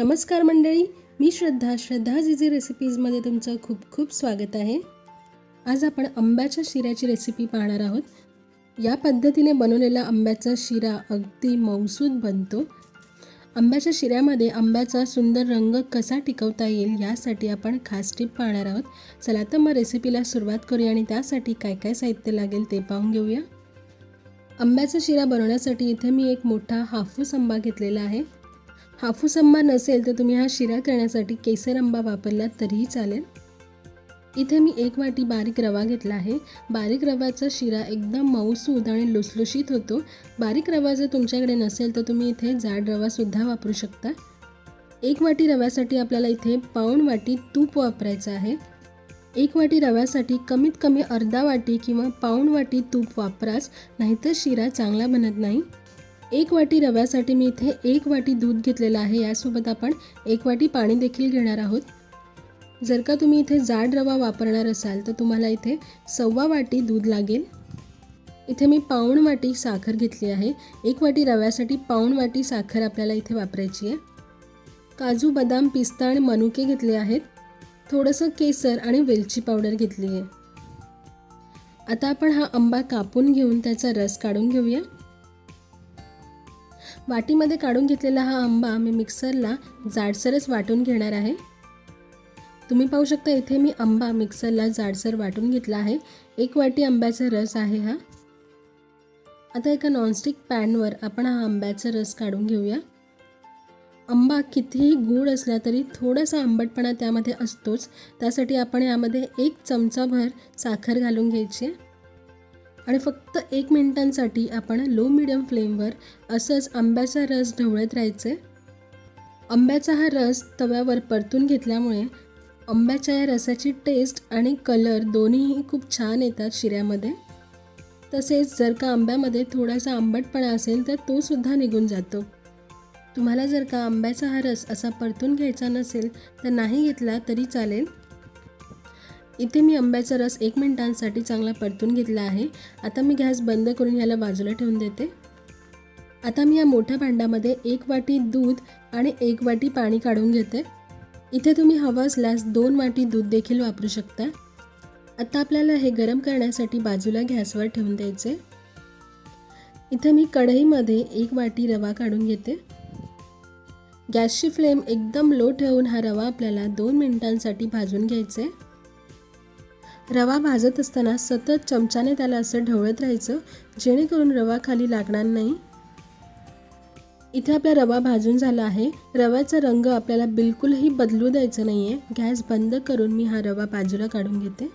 नमस्कार मंडळी मी श्रद्धा श्रद्धा जिजे रेसिपीजमध्ये तुमचं खूप खूप स्वागत आहे. आज आपण आंब्याच्या शिऱ्याची रेसिपी पाहणार आहोत. या पद्धतीने बनवलेला आंब्याचा शिरा अगदी मौसूद बनतो. आंब्याच्या शिऱ्यामध्ये आंब्याचा सुंदर रंग कसा टिकवता येईल यासाठी आपण खास टिप पाहणार आहोत. चला तर मग रेसिपीला सुरुवात करूया आणि त्यासाठी काय काय साहित्य लागेल ते पाहून घेऊया. आंब्याचा शिरा बनवण्यासाठी इथे मी एक मोठा हाफूस आंबा घेतलेला आहे. हाफूस आंबा नसेल तर तुम्ही हा शिरा करण्यासाठी केसर आंबा वापरलात तरीही चालेल. इथे मी एक वाटी बारीक रवा घेतला आहे. बारीक रव्याचा शिरा एकदम मऊसूद आणि लुसलुशीत होतो. बारीक रवा जर तुमच्याकडे नसेल तर तुम्ही इथे जाड रवासुद्धा वापरू शकता. एक वाटी रव्यासाठी आपल्याला इथे पाऊण वाटी तूप वापरायचं आहे. एक वाटी रव्यासाठी कमीत कमी अर्धा वाटी किंवा पाऊण वाटी तूप वापराच नाहीतर शिरा चांगला बनत नाही. एक वाटी रव्यासाठी मी इथे एक वाटी दूध घेतलेलं आहे. यासोबत आपण एक वाटी पाणी देखील घेणार आहोत. जर का तुम्ही इथे जाड रवा वापरणार असाल तर तुम्हाला इथे सव्वा वाटी दूध लागेल. इथे मी पाऊण वाटी साखर घेतली आहे. एक वाटी रव्यासाठी पाऊण वाटी साखर आपल्याला इथे वापरायची आहे. काजू बदाम पिस्ता आणि मनुके घेतले आहेत. थोडंसं केसर आणि वेलची पावडर घेतली आहे. आता आपण हा आंबा कापून घेऊन त्याचा रस काढून घेऊया. वाटीमध्ये काढून घेतलेला हा आंबा मी मिक्सरला जाडसरच वाटून घेणार आहे. तुम्ही पाहू शकता इथे मी आंबा मिक्सरला जाडसर वाटून घेतला आहे. एक वाटी आंब्याचा रस आहे हा. आता एका नॉनस्टिक पॅनवर आपण हा आंब्याचा रस काढून घेऊया. आंबा कितीही गूळ असला तरी थोडासा आंबटपणा त्यामध्ये असतोच. त्यासाठी आपण यामध्ये एक चमचाभर साखर घालून घ्यायची आहे. आणि फक्त एक मिनिटांसाठी आपण लो मिडियम फ्लेमवर असंच आंब्याचा रस ढवळत राहायचे. आंब्याचा हा रस तव्यावर परतून घेतल्यामुळे आंब्याच्या या रसाची टेस्ट आणि कलर दोन्हीही खूप छान येतात शिऱ्यामध्ये. तसेच जर का आंब्यामध्ये थोडासा आंबटपणा असेल तर तो सुद्धा निघून जातो. तुम्हाला जर का आंब्याचा हा रस असा परतून घ्यायचा नसेल तर नाही घेतला तरी चालेल. इथे मी आंब्याचा रस एक मिनिटांसाठी चांगला परतून घेतला आहे. आता मी गॅस बंद करून ह्याला बाजूला ठेवून देते. आता मी या मोठ्या भांड्यामध्ये एक वाटी दूध आणि एक वाटी पाणी काढून घेते. इथे तुम्ही हवं असल्यास दोन वाटी दूध देखील वापरू शकता. आता आपल्याला हे गरम करण्यासाठी बाजूला गॅसवर ठेवून द्यायचे. इथे मी कढईमध्ये एक वाटी रवा काढून घेते. गॅसची फ्लेम एकदम लो ठेवून हा रवा आपल्याला दोन मिनिटांसाठी भाजून घ्यायचे. रवा भाजत असताना सतत चमच्याने त्याला असं ढवळत राहायचं जेणेकरून रवा खाली लागणार नाही. इथे आपला रवा भाजून झाला आहे. रव्याचा रंग आपल्याला बिलकुलही बदलू द्यायचा नाही आहे गॅस बंद करून मी हा रवा बाजूला काढून घेते.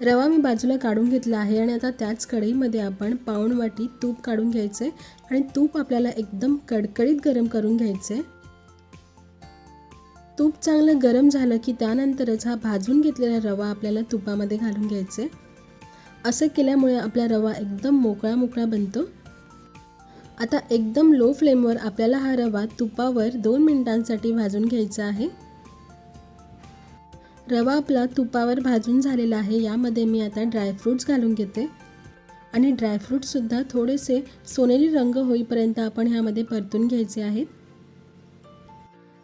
रवा मी बाजूला काढून घेतला आहे आणि आता त्याच कढईमध्ये आपण पाऊण वाटी तूप काढून घ्यायचं आहे आणि तूप आपल्याला एकदम कडकडीत गरम करून घ्यायचं. आहे तूप चांगलं गरम झालं की त्यानंतरच हा भाजून घेतलेला रवा आपल्याला तुपामध्ये घालून घ्यायचा. आहे असं केल्यामुळे आपला रवा एकदम मोकळा मोकळा बनतो. आता एकदम लो फ्लेमवर आपल्याला हा रवा तुपावर दोन मिनिटांसाठी भाजून घ्यायचा आहे. रवा आपला तुपावर भाजून झालेला आहे यामध्ये मी आता ड्रायफ्रूट्स घालून घेते. आणि ड्रायफ्रूटसुद्धा थोडेसे सोनेरी रंग होईपर्यंत आपण ह्यामध्ये परतून घ्यायचे आहेत.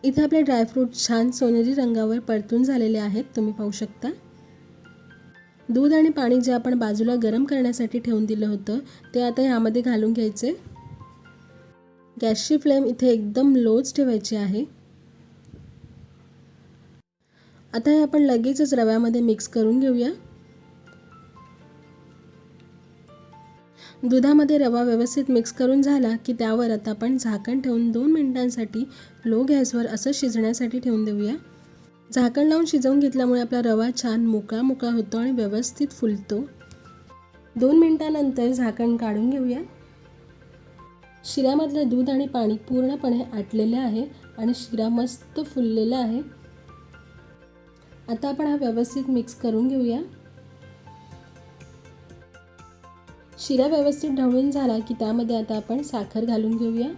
इथे आपले ड्रायफ्रूट छान सोनेरी रंगावर परतून झालेले आहेत. तुम्ही पाहू शकता. दूध आणि पाणी जे आपण बाजूला गरम करण्यासाठी ठेवून दिलं होतं ते आता ह्यामध्ये घालून घ्यायचे. गॅसची फ्लेम इथे एकदम लोच ठेवायची आहे. आता हे आपण लगेचच रव्यामध्ये मिक्स करून घेऊया. दुधामध्ये रवा व्यवस्थित मिक्स करून झाला की त्यावर आता आपण झाकण ठेवून दोन मिनिटांसाठी लो गॅसवर असं शिजण्यासाठी ठेवून देऊया. झाकण लावून शिजवून घेतल्यामुळे आपला रवा छान मोकळा मोकळा होतो आणि व्यवस्थित फुलतो. दोन मिनटानंतर झाकण काढून घेऊया. शिऱ्यामधलं दूध आणि पाणी पूर्णपणे आटलेले आहे आणि शिरा मस्त फुललेला आहे. आता आपण हा व्यवस्थित मिक्स करून घेऊया. शिरा व्यवस्थित ढवळून झाला की त्यामध्ये आता आपण साखर घालून घेऊया.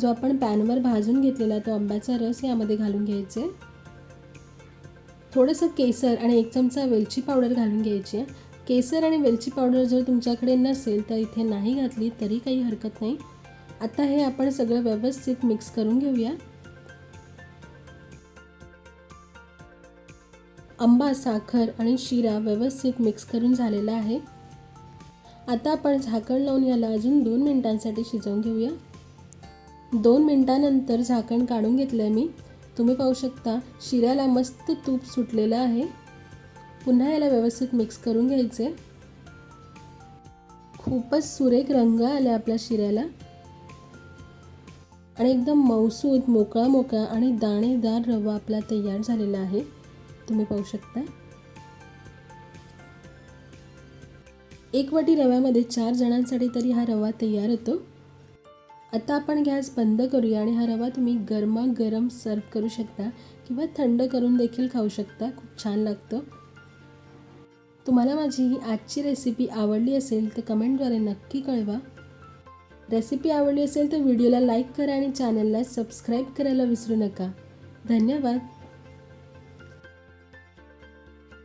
जो आपण पॅनवर भाजून घेतलेला तो आंब्याचा रस यामध्ये घालून घ्यायचे. थोडंसं केसर आणि एक चमचा वेलची पावडर घालून घ्यायची. आहे केसर आणि वेलची पावडर जर तुमच्याकडे नसेल तर इथे नाही घातली तरी काही हरकत नाही. आता हे आपण सगळं व्यवस्थित मिक्स करून घेऊया. आंबा साखर आणि शिरा व्यवस्थित मिक्स करून झालेला आहे. आता आपण झाकण लावून याला अजून दोन मिनिटांसाठी शिजवून घेऊया. दोन मिनिटानंतर झाकण काढून घेतलं आहे मी. तुम्ही पाहू शकता शिऱ्याला मस्त तूप सुटलेलं आहे. पुन्हा याला व्यवस्थित मिक्स करून घ्यायचे. खूपच सुरेख रंग आला आपल्या शिऱ्याला. आणि एकदम मौसूद मोकळा मोकळा आणि दाणेदार रवा आपला तयार झालेला आहे. तुम्ही पाहू शकता. एक वाटी रव्यामध्ये चार जणांसाठी तरी हा रवा तयार होतो. आता आपण गॅस बंद करूया आणि हा रवा तुम्ही गरमागरम सर्व करू शकता किंवा थंड करून देखील खाऊ शकता. खूप छान लागतं. तुम्हाला माझी ही आजची रेसिपी आवडली असेल तर कमेंटद्वारे नक्की कळवा. रेसिपी आवडली असेल तर व्हिडिओला लाईक करा आणि चॅनलला सबस्क्राईब करायला विसरू नका. धन्यवाद.